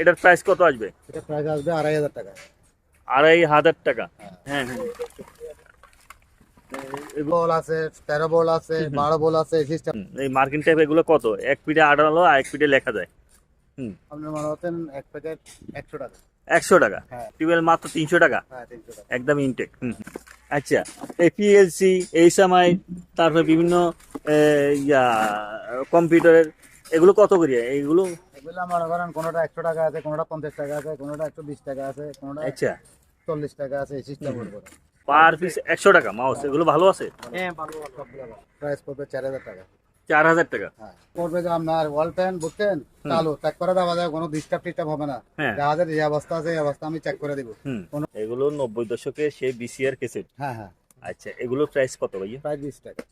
এটার প্রাইস কত আসবে? এটা প্রাইস আসবে আড়াই হাজার টাকা। আড়াই হাজার টাকা। হ্যাঁ। হ্যাঁ হ্যাঁ। বল আছে তেরো বল আছে বারো বল আছে সিস্টেম এই মার্কিন টাইপ এগুলো কত? এক পিঠে আঠালো আর এক পিঠে লেখা যায়। হুম। আপনি মনে এক প্যাকেট একশো টাকা। একশো টাকা? হ্যাঁ। টিউবওয়েল মাত্র তিনশো টাকা? হ্যাঁ একদম ইনটেক আচ্ছা এই পিএলসি এইচএমআই তারপরে বিভিন্ন ইয়া কম্পিউটারের এগুলো কত করি? এইগুলো এগুলো মনে করেন কোনোটা একশো টাকা আছে কোনোটা পঞ্চাশ টাকা আছে কোনোটা একশো বিশ টাকা আছে কোনোটা আচ্ছা। চল্লিশ টাকা আছে এই সিস্টেম উপরে। পার পিস একশো টাকা মাউস এগুলো ভালো আছে? প্রাইস পড়বে চার হাজার টাকা। চার হাজার টাকা। হ্যাঁ পড়বে যে আপনার ওয়াল ফ্যান বুঝছেন চালু চেক করে দেওয়া যায় কোনো ডিস্টার্ব টিস্টার্ব হবে না। হ্যাঁ। জাহাজের যে অবস্থা আছে এই অবস্থা আমি চেক করে দিব। এগুলো নব্বই দশকে সেই বিসিআর কেসেট হ্যাঁ হ্যাঁ। আচ্ছা এগুলো প্রাইস কত ভাইয়া? প্রায় বিশ টাকা।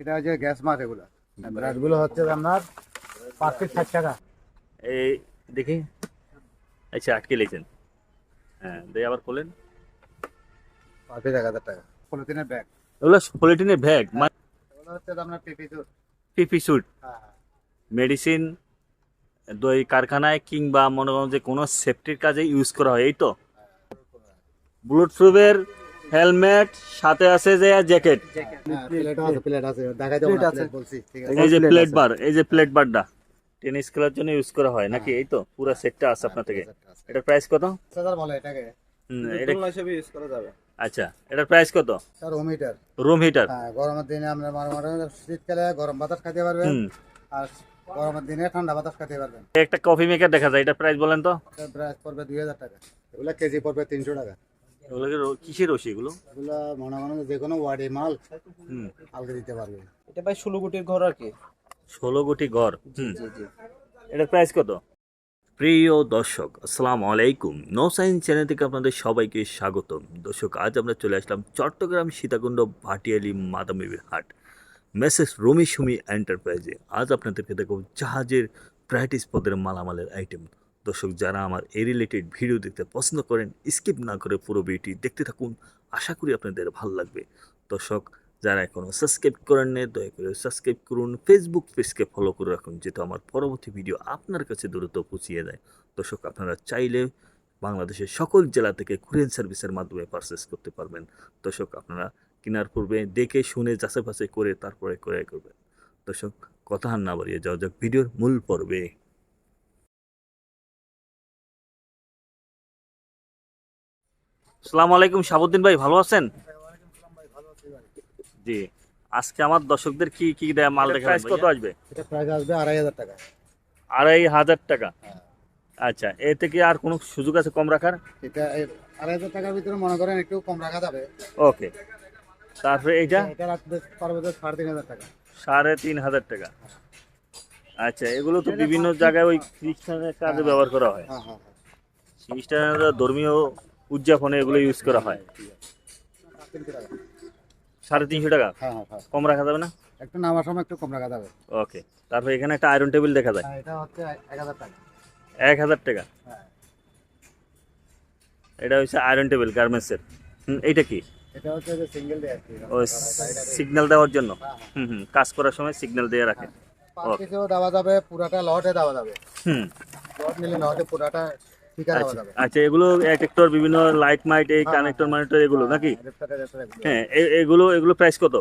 এটা হচ্ছে গ্যাস মাছ এগুলো। ব্রাশগুলো হচ্ছে আপনার পাঁচ পিস ষাট টাকা এই দেখি আচ্ছা আটকে লেগেছেন হ্যাঁ দিয়ে আবার খোলেন পার পিস এক হাজার টাকা পলিথিনের ব্যাগ এগুলো ব্যাগ এগুলো হচ্ছে আপনার পিপি পিপি স্যুট মেডিসিন দই কারখানায় কিংবা মনে করুন যে কোনো সেফটির কাজে ইউজ করা হয় এই তো বুলেট প্রুফের হেলমেট সাথে আছে যে জ্যাকেট প্লেটও আছে প্লেট আছে। দেখাই দেবো না প্লেট বলছি ঠিক আছে। এই যে প্লেট বার এই যে প্লেট বারটা টেনিস খেলার জন্য ইউজ করা হয় নাকি? এই তো পুরো সেটটা আছে আপনার থেকে। এটার প্রাইস কত? হাজার বলে এটাকে। এটা হিসেবে ইউজ করা যাবে। আচ্ছা এটার প্রাইস কত? Sir home heater room heater হ্যাঁ গরমের দিনে আমরা শীতকালে গরম বাতাস খেতে পারবেন। হুম। আর গরমের দিনে ঠান্ডা বাতাস খেতে পারবেন। একটা কফি মেকার দেখা যায় এটা প্রাইস বলেন তো। প্রাইস পড়বে দুই হাজার টাকা। এগুলো কেজি পড়বে তিনশো টাকা। কিসের রশি এগুলো? এগুলো মনে মনে যে কোনো ওয়ার্ডে মাল হুম। দিতে পারবে। এটা ভাই কোটির ঘর আর কি। ষোলো কোটি ঘর এটার প্রাইস কত? প্রিয় দর্শক আসসালামু আলাইকুম নো সাইন্স চ্যানেল থেকে আপনাদের সবাইকে স্বাগতম। দর্শক আজ আমরা চলে আসলাম চট্টগ্রাম সীতাকুণ্ড ভাটিয়ালি মাদামিবির হাট। মেসেস রমি সুমি এন্টারপ্রাইজে আজ আপনাদেরকে দেখব জাহাজের প্র্যাকটিস পদের মালামালের আইটেম দর্শক যারা আমার এই রিলেটেড ভিডিও দেখতে পছন্দ করেন স্কিপ না করে পুরো ভিডিওটি দেখতে থাকুন। আশা করি আপনাদের ভালো লাগবে। দর্শক যারা এখনও সাবস্ক্রাইব করেন না দয়া করে সাবস্ক্রাইব করুন। ফেসবুক পেজকে ফলো করে রাখুন যেহেতু আমার পরবর্তী ভিডিও আপনার কাছে দ্রুত পৌঁছিয়ে দেয়। দর্শক, আপনারা চাইলে বাংলাদেশের সকল জেলা থেকে কুরিয়ান সার্ভিসের মাধ্যমে পারচেস করতে পারবেন। দর্শক, আপনারা কেনার পূর্বে দেখে, শুনে, যাচাই বাছাই করে, তারপরে ক্রয় করবেন। দর্শক, কথা না বাড়িয়ে যাওয়া যাক ভিডিওর মূল পর্বে। আসসালামু আলাইকুম, শাহাবুদ্দিন ভাই, ভালো আছেন? জি। আজকে আমার দর্শকদের কি কি দেয়া মাল দেখা প্রাইস কত আসবে? এটা প্রাইস আসবে আড়াই হাজার টাকা। আড়াই হাজার টাকা? হ্যাঁ। আচ্ছা এতে কি আর কোনো সুযোগ আছে কম রাখার? এটা আড়াই হাজার টাকার ভিতরে মনে করেন একটু কম রাখা যাবে। ওকে। তারপরে এইটা? এটা রাখতে পারবে সাড়ে তিন হাজার টাকা। সাড়ে তিন হাজার টাকা। আচ্ছা এগুলো তো বিভিন্ন জায়গায় ওই খ্রিস্টানের কাজে ব্যবহার করা হয়। হ্যাঁ হ্যাঁ হ্যাঁ। খ্রিস্টানরা ধর্মীয় উদযাপনে এগুলো ইউজ করা হয়। সাড়ে তিনশো টাকা? হ্যাঁ হ্যাঁ হ্যাঁ। কম রাখা যাবে না? একটু নামার সময় একটু কম রাখা যাবে। ওকে। তারপরে এখানে একটা আয়রন টেবিল দেখা যায়। এটা হচ্ছে এক হাজার টাকা। এক হাজার টাকা? এটা হচ্ছে আয়রন টেবিল গার্মেন্টসের এইটা কি? এটা হচ্ছে সিঙ্গেল ও সিগন্যাল দেওয়ার জন্য। হুম হুম কাজ করার সময় সিগন্যাল দিয়ে রাখে। পাঁচ পিসেও দেওয়া যাবে পুরাটা লটে দেওয়া যাবে। হুম। লট নিলে লটে পুরাটা আচ্ছা আচ্ছা এগুলো একেক্টর বিভিন্ন লাইট মাইট এই কানেক্টর মানেক্টর এগুলো নাকি? রেপ্টারে রেপ্টারে এগুলো। হ্যাঁ এগুলো এগুলো প্রাইস কত?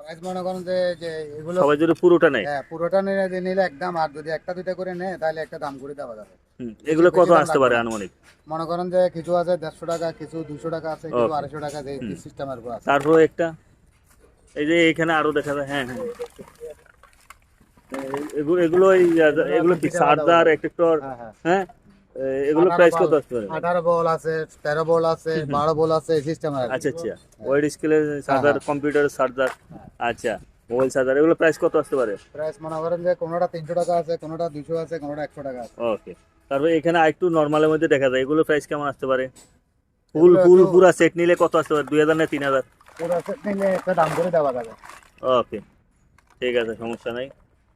প্রাইস মনে করেন যে যে এগুলো সবাই যদি পুরোটা নেয়। হ্যাঁ পুরোটা নিলে নিলে একদম আর যদি একটা দুইটা করে নেয় তাহলে একটা দাম করে দেওয়া যাবে। এগুলো কত আসতে পারে আনুমানিক? মনে করেন যে কিছু আছে দেড়শো টাকা কিছু দুশো টাকা আছে কিছু আড়াইশো টাকা যে সিস্টেমের উপর আছে। তারপর একটা এই যে এখানে আরও দেখা যায় হ্যাঁ হ্যাঁ। এগুলো এগুলো এগুলো কি চার্জার একেক্টর হ্যাঁ। হ্যাঁ? এগুলো প্রাইস কত আসতে পারে? আঠারো বল আছে তেরো বল আছে বারো বল আছে সিস্টেমের আচ্ছা আচ্ছা। ওয়াইড স্কেলের চার্জার কম্পিউটার চার্জার আচ্ছা। মোবাইল চার্জার এগুলো প্রাইস কত আসতে পারে? প্রাইস মনে করেন যে কোনোটা তিনশো টাকা আছে কোনোটা দুশো আছে কোনোটা একশো টাকা আছে। ওকে তারপর এখানে আরেকটু নর্মালের মধ্যে দেখা যায় এগুলো প্রাইস কেমন আসতে পারে? ফুল ফুল পুরা সেট নিলে কত আসতে পারে? দুই হাজার না তিন হাজার? পুরো set নিলে একটা দাম করে দেওয়া যাবে। ওকে ঠিক আছে সমস্যা নাই।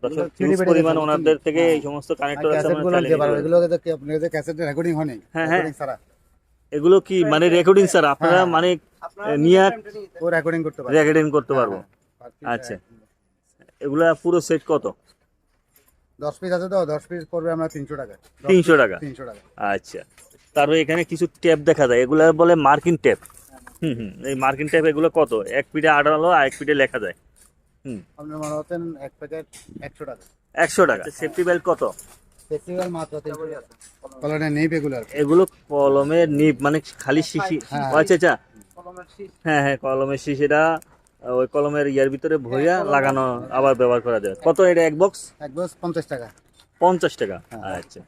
এগুলো হিউজ চিনি পরিমাণ ওনাদের থেকে হ্যাঁ। এই সমস্ত কানেক্টর আছে ক্যাসেট আমরা গুলো চাইলে নিতে পারব নিতে এগুলো যে আপনি ক্যাসেট রেকর্ডিং হয়নি হ্যাঁ, হ্যাঁ। রেকর্ডিং ছাড়া। পারব। এগুলো কি মানে রেকর্ডিং স্যার আপনারা হ্যাঁ। মানে নিয়ে রেকর্ডিং করতে পারবে। রেকর্ডিং করতে পারব। হ্যাঁ, হ্যাঁ। আচ্ছা। এগুলা পুরো সেট কত? দশ পিস আছে তো দশ পিস পড়বে আমরা তিনশো টাকা। দশ 300 piece টাকা? তিনশো টাকা। আচ্ছা। তারপরে এখানে কিছু ট্যাপ দেখা যায়। এগুলো বলে মার্কিন ট্যাপ হুম হুম। এই মার্কিন ট্যাপ এগুলো কত? এক পিঠে আঠালো আর এক পিঠে লেখা যায়। হুম। আপনার মনে হচ্ছেন এক প্যাকেট একশো টাকা। একশো টাকা। সেফটি বেল্ট কত? মাত্র টাকা। এগুলো কলমের মানে খালি শিশি। হ্যাঁ। আচ্ছা আচ্ছা। হ্যাঁ হ্যাঁ কলমের শিশিটা ওই কলমের ইয়ার ভিতরে ভরিয়া লাগানো আবার ব্যবহার করা যায়। কত এটা এক বক্স এক বস পঞ্চাশ টাকা। পঞ্চাশ টাকা। হ্যাঁ। আচ্ছা।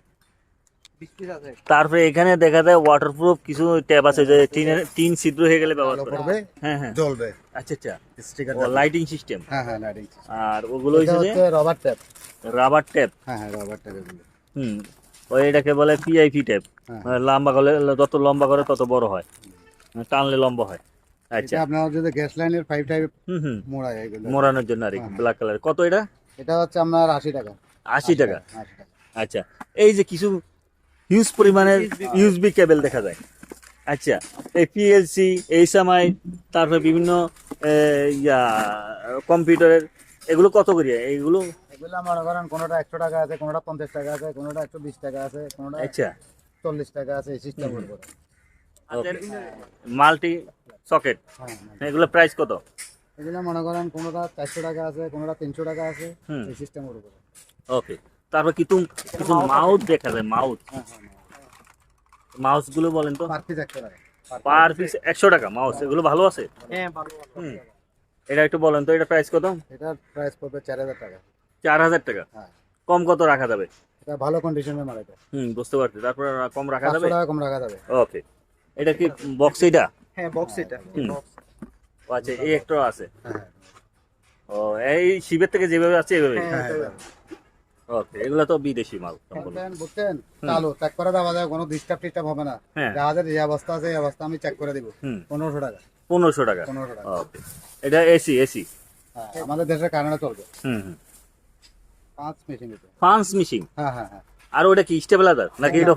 তারপরে এখানে দেখা যায় ওয়াটারপ্রুফ কিছু ট্যাপ আছে যে টিনের টিন ছিদ্র হয়ে গেলে ব্যবহার আলো করে। হ্যাঁ হ্যাঁ। জ্বলবে আচ্ছা আচ্ছা। স্টিকার লাইটিং সিস্টেম হ্যাঁ হ্যাঁ লাইটিং আর ওগুলো হচ্ছে যে রবার ট্যাপ রাবার ট্যাপ হ্যাঁ হ্যাঁ রবার ট্যাপ এগুলো। হুম। ওই এটাকে বলে পিআইপি ট্যাপ হ্যাঁ। লম্বা করলে যত লম্বা করে তত বড় হয়। টানলে লম্বা হয়। আচ্ছা। আপনার যদি গ্যাস লাইনের ফাইভ টাইপ হুম হুম। মোড়া যায় মোড়ানোর জন্য আর হ্যাঁ। ব্ল্যাক কালার কত এটা? এটা হচ্ছে আপনার আশি টাকা আশি টাকা। আচ্ছা। এই যে কিছু হিউজ পরিমাণের ইউএসবি কেবল দেখা যায়। আচ্ছা এই পিএলসি এইচএমআই তারপরে বিভিন্ন ইয়া কম্পিউটারের এগুলো কত করি? এইগুলো এগুলো মনে করেন কোনোটা একশো টাকা আছে কোনোটা পঞ্চাশ টাকা আছে কোনোটা একশো বিশ টাকা আছে কোনোটা আচ্ছা। চল্লিশ টাকা আছে এই সিস্টেম মাল্টি সকেট। হ্যাঁ হ্যাঁ। এগুলো প্রাইস কত? এগুলো মনে করেন কোনোটা চারশো টাকা আছে কোনোটা তিনশো টাকা আছে। এই সিস্টেম করব ওকে তারপর কিছু কিছু মাউথ দেখা যায় মাউথ হ্যাঁ হ্যাঁ মাউসগুলো বলেন তো? পার পিস একশো টাকা মাউস এগুলো ভালো আছে? হ্যাঁ এটা একটু বলেন তো এটা প্রাইস কত? এটার প্রাইস পড়বে চার হাজার টাকা। চার হাজার টাকা? হ্যাঁ। কম কত রাখা যাবে? এটা ভালো কন্ডিশনের মাল এটা। হুম বুঝতে পারছি। তারপর কম রাখা যাবে? টাকা কম রাখা যাবে। ওকে এটা কি বক্স এটা হ্যাঁ বক্স এটা। ও আচ্ছা এই একটা আছে? হ্যাঁ ও এই শিবের থেকে যেভাবে আছে এভাবে হ্যাঁ হ্যাঁ ওকে এগুলো তো বিদেশি মাল। বুঝছেন চালু চেক করে দেওয়া যায় কোনো ডিস্টার্ব টিস্টার্ব হবে না। হ্যাঁ। জাহাজের যে অবস্থা আছে এই অবস্থা আমি চেক করে দিব। পনেরোশো টাকা। পনেরোশো টাকা? পনেরোশো টাকা। ওকে এটা এসি এসি? হ্যাঁ আমাদের দেশের কারণে চলবে। হুম হুম। পাঁচ মেশিন হ্যাঁ হ্যাঁ হ্যাঁ। আর ওটা কি স্টেবিলাইজার নাকি এটা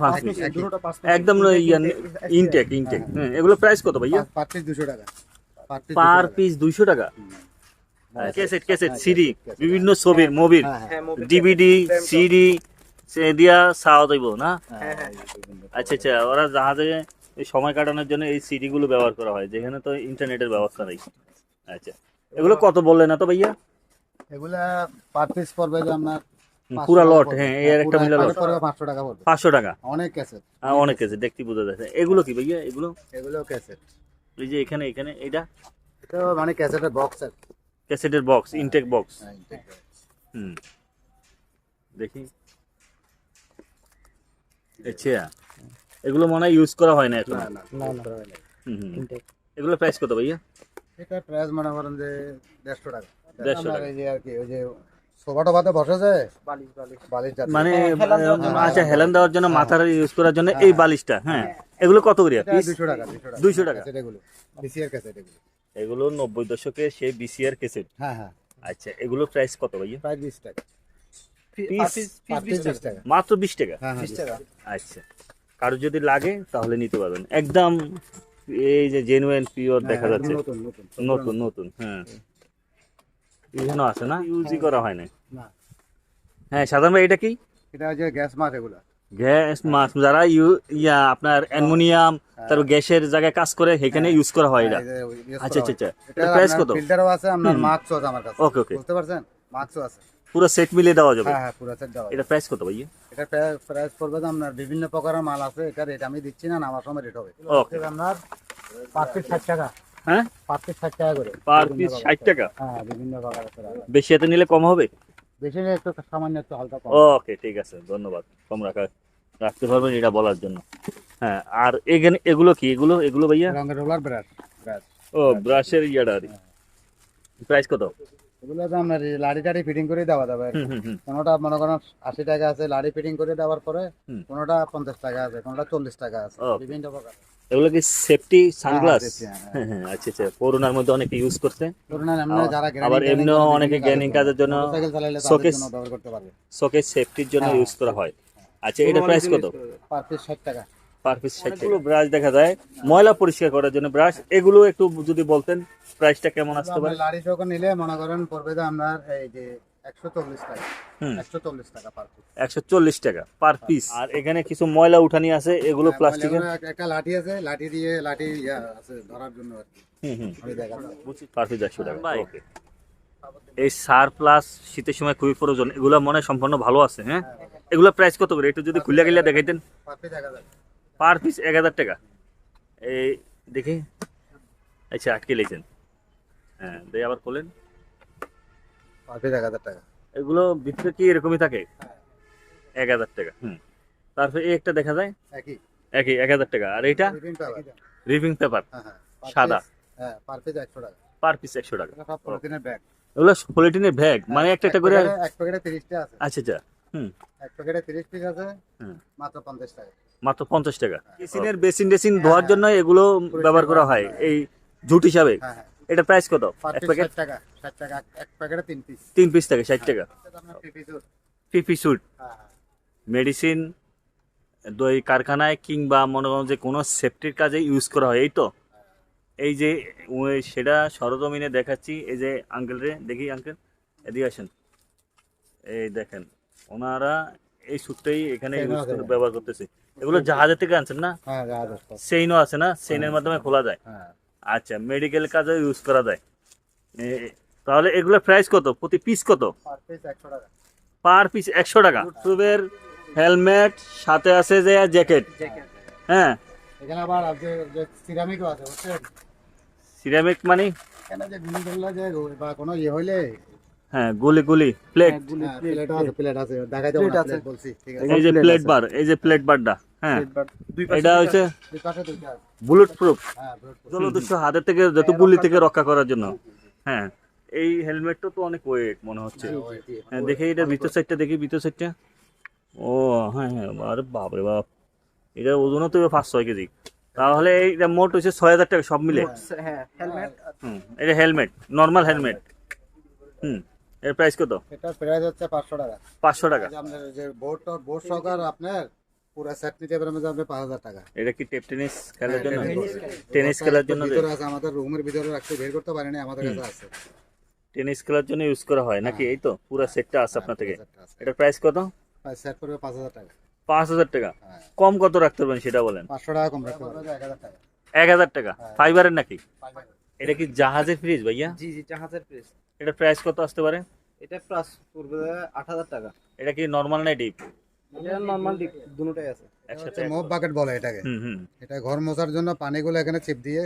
একদম ইনটেক ইনটেক হ্যাঁ এগুলো প্রাইস কত ভাইয়া? পার পিস দুশো টাকা। পার পিস পার পিস দুইশো টাকা? ক্যাসেট ক্যাসেট সিডি বিভিন্ন ছবির মুভির। হ্যাঁ হ্যাঁ হ্যাঁ মোবাইল ডিভিডি সিডি সে দিয়া চাওয়া যাইব না? হ্যাঁ হ্যাঁ। আচ্ছা আচ্ছা ওরা জাহাজে সময় কাটানোর জন্য এই সিডি গুলো ব্যবহার করা হয় যেখানে তো ইন্টারনেটের ব্যবস্থা নেই। আচ্ছা এগুলো কত বললেন না তো ভাইয়া? এগুলা পার পিস পড়বে যে আপনার পুরা লট হ্যাঁ এর একটা মিলে লট packet পড়বে পাঁচশো টাকা পড়বে। পাঁচশো টাকা? অনেক ক্যাসেট। হ্যাঁ, অনেক আছে দেখতে বোঝা যাচ্ছে। এগুলো কি ভাইয়া এগুলো? এগুলো ক্যাসেট। এই যে এখানে এখানে এটা এটা মানে ক্যাসেটের বক্স আর কি। ক্যাসেটের বক্স ইনটেক বক্স। হুম। দেখি। আচ্ছা এগুলো মনে হয় ইউজ করা হয় না এখন। না না না না। হুম হুম। এগুলো প্রাইস কত ভাইয়া? এটা প্রাইস মনে করেন যে দেড়শো টাকা। দেড়শো টাকা। এই যে আর কি ওই যে। মানে হেলান দেওয়ার জন্য। আচ্ছা হেলান দেওয়ার জন্য মাথার ইউজ করার জন্য। এই বালিশটা হ্যাঁ। এগুলো কত পিস দুশো টাকা দুশো টাকা। 200 টাকা? ক্যাসেট এগুলো নব্বই দশকে সেই বিসিআর কেসেট হ্যাঁ হ্যাঁ। আচ্ছা এগুলো প্রাইস কত ভাইয়া? প্রায় বিশ টাকা। মাত্র বিশ টাকা? হ্যাঁ হ্যাঁ টাকা। আচ্ছা কারও যদি লাগে তাহলে নিতে পারবেন। একদম এই যে জেনুইন পিওর দেখা হ্যাঁ, যাচ্ছে। নতুন নতুন নতুন। নতুন হ্যাঁ। এখানেও আছে না? ইউজই করা হয় না না। হ্যাঁ সাধারণ ভাই এটা কি? এটা হচ্ছে গ্যাস মাছ এগুলো। গ্যাস মাছ যারা ইউ ইয়া আপনার অ্যালুমিনিয়াম তারপর গ্যাসের জায়গায় কাজ করে সেখানে ইউজ করা হয় এটা। আচ্ছা আচ্ছা আচ্ছা। প্রাইস কত? ফিল্টারও আছে আপনার। মার্কসও আছে আমার কাছে। ওকে ওকে বুঝতে পারছেন? মার্কসও আছে। পুরো সেট মিলিয়ে দেওয়া যাবে? হ্যাঁ হ্যাঁ পুরো সেট দেওয়া এটা প্রাইস কত ভাইয়া? এটা প্রাইস পড়বে তো আপনার বিভিন্ন প্রকারের মাল আছে এটা রেট আমি দিচ্ছি না আমার সময় রেট হবে। ওকে আপনার পার পিস ষাট টাকা। হ্যাঁ? পার পিস ষাট টাকা করে। পার পিস ষাট। টাকা? হ্যাঁ বিভিন্ন প্রকার আছে। বেশি এতে নিলে কম হবে? বেশি না একটু সামান্য একটু হালকা কম। ওকে ঠিক আছে ধন্যবাদ। কম রাখা রাখতে পারবেন এটা বলার জন্য। হ্যাঁ আর এখানে এগুলো কি? এগুলো এগুলো ভাইয়া? রঙের রোলার ব্রাশ ব্রাশ ও ব্রাশের ইয়াটা আর প্রাইস কত? এগুলো আপনার লাড়ি টাড়ি ফিটিং করে দেওয়া যাবে কোনোটা মনে করেন আশি টাকা আছে লাড়ি ফিটিং করে দেওয়ার পরে কোনোটা পঞ্চাশ টাকা আছে কোনোটা চল্লিশ টাকা আছে বিভিন্ন প্রকার। এগুলো কি সেফটি সানগ্লাস দেখছি, হ্যাঁ, হ্যাঁ। হ্যাঁ আচ্ছা আচ্ছা। করোনার মধ্যে অনেকে ইউজ করছে। এমনি আবার গ্যারেন্টি অনেকে বিভিন্ন কাজের জন্য শোকেস সেফটির জন্য ইউজ করা হয়। আচ্ছা এটা প্রাইস কত? পার পিস ষাট টাকা। পার পিস অনেকগুলো ব্রাশ দেখা যায়। ময়লা পরিষ্কার করার জন্য ব্রাশ এগুলো একটু যদি বলতেন প্রাইসটা কেমন আসতে পারে? লাড়ি নিলে মনে করেন পড়বে তো আপনার এই যে একশো চল্লিশ টাকা। পার পিস আর এখানে কিছু ময়লা উঠানি আছে এগুলো হ্যাঁ, প্লাস্টিকের একটা লাঠি আছে লাঠি দিয়ে লাঠি আছে ধরার জন্য আর কি। হুম হুম। ওই দেখা যায়। পার পিস একশো টাকা ওকে এই সার প্লাস শীতের সময় খুবই প্রয়োজন। এগুলো মনে হয় সম্পূর্ণ ভালো আছে হ্যাঁ? এগুলো প্রাইস কত করে? একটু যদি খুলে গেলে দেখাইতেন পার পিস এক হাজার টাকা। এই দেখি। আচ্ছা আটকে লেছেন হ্যাঁ দিয়ে আবার বলেন পার পিস এক হাজার টাকা। এগুলো ভিতরে কি এরকমই থাকে? এক হাজার টাকা হুম। তারপরে এই একটা দেখা যায়? একই। একই এক হাজার টাকা। আর এইটা রিভিং পেপার হ্যাঁ হ্যাঁ। সাদা। হ্যাঁ পার পিস একশো টাকা। পার পিস একশো টাকা। পলিথিনের ব্যাগ। এগুলো পলিটিনের ব্যাগ? মানে একটা একটা করে এক প্যাকেটে তিরিশটা আছে। আচ্ছা আচ্ছা। হুম। এক প্যাকেটে তিরিশ পিস আছে। মাত্র পঞ্চাশ টাকা। মাত্র পঞ্চাশ টাকা। কিচেনের বেসিন টেসিন ধোয়ার জন্য এগুলো ব্যবহার করা হয়। এই জুট হিসাবে। হ্যাঁ হ্যাঁ। এটা প্রাইস কত? এক প্যাকেট টাকা। টাকা এক প্যাকেটে তিন পিস তিন পিস থাকে ষাট টাকা। পিপি হ্যাঁ হ্যাঁ। মেডিসিন দই কারখানায় কিংবা মনে করুন যে কোনো সেফটির কাজে ইউজ করা হয় এই তো? এই যে সেটা সরজমিনে দেখাচ্ছি। এই যে আঙ্কেল রে দেখি আঙ্কেল এদিকে আসেন। এই দেখেন ওনারা এই স্যুটটাই এখানে ইউজ করে ব্যবহার করতেছে। এগুলো জাহাজের থেকে আনছেন না? হ্যাঁ সেইনও আছে না? সেইনের মাধ্যমে খোলা যায়? হ্যাঁ। আচ্ছা মেডিকেল কাজেও ইউজ করা যায়। তাহলে এগুলোর প্রাইস কত? প্রতি পিস কত? পার পিস একশো টাকা। টুবের হেলমেট সাথে আছে যে জ্যাকেট হ্যাঁ। এখানে আবার যে যে সিরামিকও আছে সিরামিক মানে? এখানে যে গুলি যে বা কোনো ইয়ে হইলে হ্যাঁ গুলি গুলি প্লেট হ্যাঁ, প্লেট আছে প্লেট প্লেট আছে। বলছি এই যে প্লেট বার এই যে প্লেট বারটা হ্যাঁ। এটা হচ্ছে বুলেট প্রুফ হ্যাঁ জলদস্যু হাতের থেকে যত গুলি থেকে রক্ষা করার জন্য। হ্যাঁ এই হেলমেটটা তো অনেক ওয়েট মনে হচ্ছে। হ্যাঁ দেখি এটা ভিতর সাইডটা দেখি ভিতর সাইডটা ও হ্যাঁ হ্যাঁ আরে বাপরে বাপ। এটা ওজনও তো পাঁচ ছয় কেজি। তাহলে এইটা মোট হচ্ছে ছয় হাজার টাকা সব মিলে। হ্যাঁ হেলমেট হুম এটা হেলমেট নর্মাল হেলমেট হুম। এর প্রাইস কত? এটা প্রাইস হচ্ছে পাঁচশো টাকা। পাঁচশো টাকা। এই যে আপনার যে বোর্ড বোর্ড সহকার আপনার পুরো সেট নিতে পারবেন আপনি পাঁচ হাজার টাকা। এটা কি টেপ টেনিস খেলার হ্যাঁ, জন্য? টেনিস টেনিস খেলার। জন্য ভিতরে আছে আমাদের রুমের ভিতরে রাখতে বের করতে পারেনি আমাদের কাছে আছে। টেনিস খেলার জন্য ইউজ করা হয় নাকি? এই তো পুরো সেটটা আছে আপনার থেকে। এটার প্রাইস কত? সেট করবে পাঁচ হাজার টাকা। পাঁচ হাজার টাকা। হ্যাঁ। কম কত রাখতে পারবেন সেটা বলেন? পাঁচশো টাকা কম রাখতে পারবে এক হাজার টাকা। হ্যাঁ। ফাইবারের নাকি? এটা কি জাহাজের ফ্রিজ ভাইয়া? জি জি জাহাজের প্রেস এটার প্রাইস কত আসতে পারে? এটা প্লাস পড়বে আট হাজার টাকা। এটা কি নর্মাল না ডিপ এটা নর্মাল দুটোটাই আছে। একসাথে মোপ বাকেট বলে এটাকে। হুম হুম। এটা ঘর মোছার জন্য পানিগুলো এখানে চিপ দিয়ে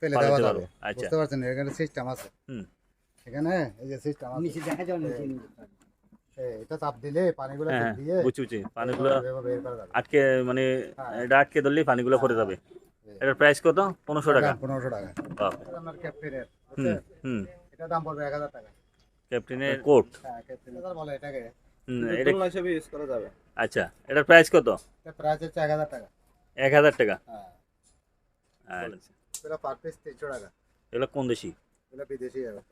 ফেলে দেওয়া। যাবে। আচ্ছা। বুঝতে পারছেন? এখানে সিস্টেম আছে। হুম। এখানে এই যে সিস্টেম আছে। নিচে দেখা যাও নিচে এটা চাপ দিলে পানিগুলো হ্যাঁ দিয়ে পানিগুলো যাবে আটকে মানে এটা আটকে ধরলেই পানিগুলো পড়ে যাবে। এটার প্রাইস কত? পনেরোশো টাকা। পনেরোশো টাকা। আপনার ক্যাপ্টেনের হুম হুম। এটা দাম পড়বে এক হাজার টাকা। ক্যাপ্টেনের কোট হ্যাঁ ক্যাপ্টেনের বলে এটাকে। এটা হিসেবে ইউজ করা যাবে। আচ্ছা এটার প্রাইস কত? এটা প্রাইস হচ্ছে এক হাজার টাকা। এক হাজার টাকা? হ্যাঁ। আচ্ছা এটা পার পিস তিনশো টাকা। এগুলো কোন দেশি? এগুলো বিদেশি হবে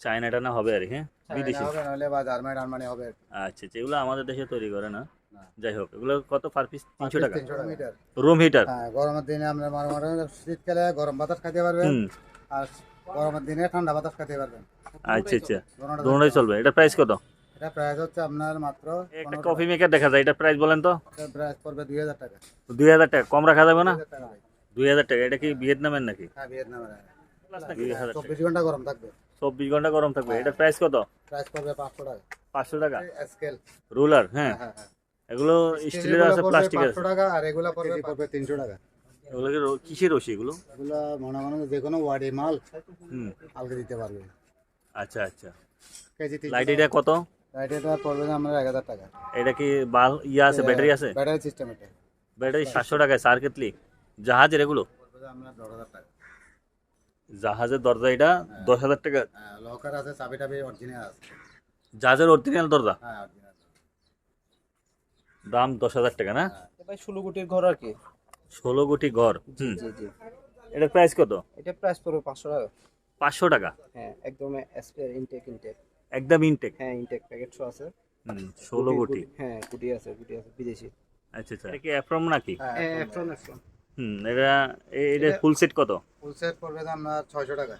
চায়নাটা না হবে আর কি, হ্যাঁ বিদেশি। হবে নাহলে বা জার্মানি টার্মানি হবে আচ্ছা আচ্ছা এগুলো আমাদের দেশে তৈরি করে না। না। যাই হোক এগুলো কত পার পিস তিনশো টাকা। তিনশো মিটার রুম হিটার হ্যাঁ গরমের দিনে আমরা শীতকালে গরম বাতাস খেতে পারবেন। আর গরমের দিনে ঠান্ডা বাতাস খেতে পারবেন। আচ্ছা আচ্ছা। দুটোই চলবে। এটা প্রাইস কত? এটা প্রাইস হচ্ছে আপনার মাত্র একটা কফি মেকার দেখা যায়। এটা প্রাইস বলেন তো। প্রাইস পড়বে দুই হাজার টাকা। দুই হাজার টাকা। কম রাখা যাবে না? দুই হাজার টাকা ভাই। দুই হাজার টাকা। এটা কি ভিয়েতনামের নাকি? হ্যাঁ ভিয়েতনামের টাকা চব্বিশ ঘণ্টা গরম থাকবে। চব্বিশ ঘণ্টা গরম থাকবে। এটা প্রাইস কত? প্রাইস পড়বে পাঁচশো টাকা। পাঁচশো টাকা? স্কেল রুলার হ্যাঁ। হ্যাঁ হ্যাঁ এগুলো স্টিলের আছে প্লাস্টিকের টাকা আর এগুলো পড়বে তিনশো টাকা। এগুলো কি র- কিসের রশি এগুলো? এগুলো মনে মনে যে কোনো ওয়ার্ডে মাল হুম। আলগে দিতে পারবে। আচ্ছা আচ্ছা। কেজি তিন লাইট এটা কত? লাইট এটা পড়বে আমরা এক হাজার টাকা। এটা কি বাল ইয়া আছে ব্যাটারি আছে? ব্যাটারি সিস্টেম এটা। ব্যাটারি সাতশো টাকায় সার কেতলি জাহাজের এগুলো? পড়বে আমরা দশ হাজার টাকা। জাহাজের দরজা এটা দশ হাজার টাকা। হ্যাঁ লকার আছে চাবি টাবি অরিজিনাল আছে। জাহাজের অরিজিনাল দরজা? হ্যাঁ অরিজিনাল দাম দশ হাজার টাকা না? ভাই ষোলো কোটির ঘর আর কি। ষোলো কোটি ঘর এটা জি জি। এটার প্রাইস কত? এটা প্রাইস পড়বে পাঁচশো টাকা। পাঁচশো টাকা? হ্যাঁ একদম S P R intact intact একদম ইনটেক হ্যাঁ ইনটেক প্যাকেট শো আছে। হুম ষোলো কোটি। হ্যাঁ গুটি আছে গুটি আছে বিদেশি। আচ্ছা আচ্ছা। এটা কি অ্যাফ্রম নাকি? হ্যাঁ অ্যাফ্রম এফ্রন হুম এটা এটা ফুল সেট কত? ফুল সেট পড়বে আপনার ছয়শো টাকা।